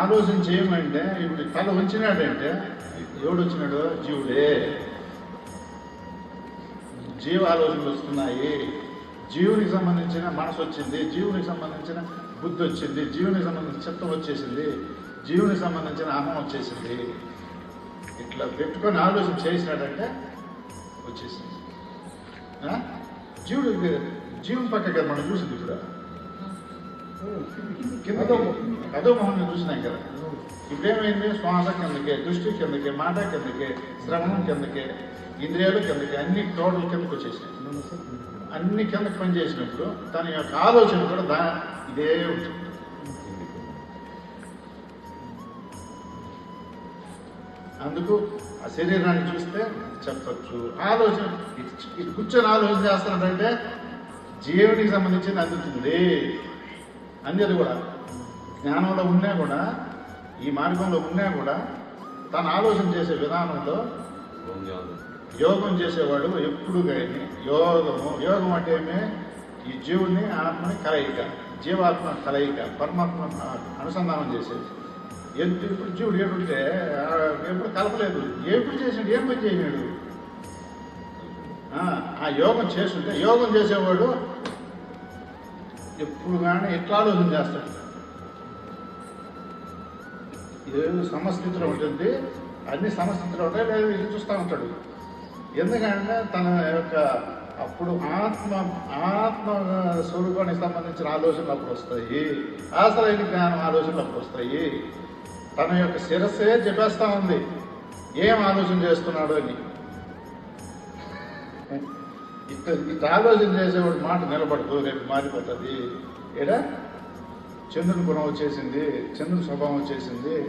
ఆలోచన చేయమంటే ఇప్పుడు తల వచ్చినాడంటే ఎవడు వచ్చినాడు జీవుడే. జీవ ఆలోచనలు వస్తున్నాయి. జీవునికి సంబంధించిన మనసు వచ్చింది జీవునికి సంబంధించిన బుద్ధి వచ్చింది జీవునికి సంబంధించిన చిత్తం వచ్చేసింది జీవునికి సంబంధించిన అహం వచ్చేసింది. ఇట్లా పెట్టుకొని ఆలోచన చేసినాడంటే వచ్చేసింది. ఆ? జీవుడు జీవం పక్క కదా మనం చూసింది ఇప్పుడు. కింద అదో మొహం చూసినాం కదా ఇప్పుడేమైంది? శ్వాస కిందకే దృష్టి కిందకే మాట కిందకే శ్రవణం కిందకే ఇంద్రియాలు కిందకి అన్ని టోటల్ కిందకు వచ్చేసినాయి. అన్ని కిందకి పనిచేసినప్పుడు తన యొక్క ఆలోచన కూడా దా ఇదే ఉంటుంది. అందుకు ఆ శరీరాన్ని చూస్తే చెప్పచ్చు. ఆలోచన కూర్చొని ఆలోచన చేస్తున్నాడంటే జీవునికి సంబంధించింది అందుతుంది అందరు కూడా జ్ఞానంలో ఉన్నా కూడా ఈ మార్గంలో ఉన్నా కూడా తను ఆలోచన చేసే విధానంలో యోగం చేసేవాడు ఎప్పుడు కానీ యోగము యోగం అంటే ఏమి? ఈ జీవుని ఆత్మని కలయిక జీవాత్మ కలయిక పరమాత్మ అనుసంధానం చేసేది. ఎందుకు ఇప్పుడు జీవుడు ఏడుంటే ఎప్పుడు కలపలేదు. ఎప్పుడు చేసాడు? ఏం పని చేయలేడు? ఆ, ఆ యోగం చేస్తుంటే యోగం చేసేవాడు ఎప్పుడు కానీ ఎట్లా ఆలోచన చేస్తాడు? ఏదో సమస్థితిలో ఉంటుంది. అన్ని సమస్థితిలో ఉంటాయి లేదా ఇది చూస్తూ ఉంటాడు. ఎందుకంటే తన యొక్క అప్పుడు ఆత్మ ఆత్మ స్వరూపానికి సంబంధించిన ఆలోచనలు అప్పుడు వస్తాయి. ఆశ్రయ జ్ఞానం ఆలోచనలు అప్పుడు వస్తాయి. తన యొక్క శిరస్సే చెప్పేస్తూ ఉంది. ఏం ఆలోచన చేస్తున్నాడు అని. ఇట్ట ఇట్ట ఆలోచన చేసేవాడు మాట నిలబడదు రేపు మారిపోతుంది. ఏడా? చంద్రుని గుణం వచ్చేసింది చంద్రుని స్వభావం వచ్చేసింది.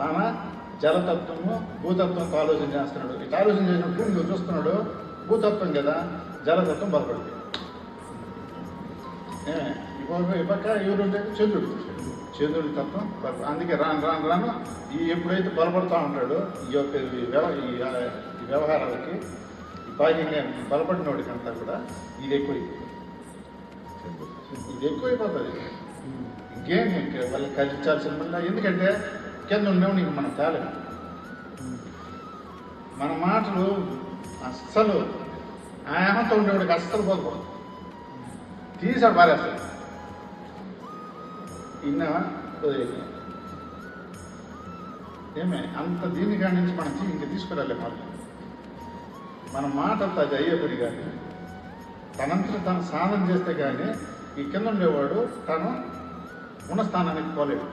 తన జలతత్వము భూతత్వంతో ఆలోచన చేస్తున్నాడు. ఇట్లా ఆలోచన చేసినప్పుడు నువ్వు చూస్తున్నాడు భూతత్వం కదా జలతత్వం బలపడుతుంది ఈ పక్క- ఎవరు చంద్రుడు. చంద్రుడి తత్వం అందుకే రాను రాను రాను ఈ ఎప్పుడైతే బలపడుతూ ఉంటాడో ఈ యొక్క ఈ వ్యవహారాలకి బాగా బాహ్యంగా బలపడిన వాడికంతా కూడా ఇది ఎక్కువ ఇది ఎక్కువైపోతుంది ఇంకేం ఇంక వాళ్ళకి కలిగించాల్సిన పని ఎందుకంటే కింద ఉండేవి నీకు మనం తేలేదు మన మాటలు అస్సలు ఆయనతో ఉండేవాడికి అస్సలు పోకపోదు. తీసాడు పారేస్తాడు. ఇన్నావా వదిలేసాం ఏమే అంత దీని కాడి నుంచి మనం ఇంక తీసుకురాలే మళ్ళీ మన మాట అంత అది అయ్యేపడి కానీ తనంతా తను సాధన చేస్తే కానీ ఈ కింద ఉండేవాడు తను ఉన్న స్థానానికి పోలేడు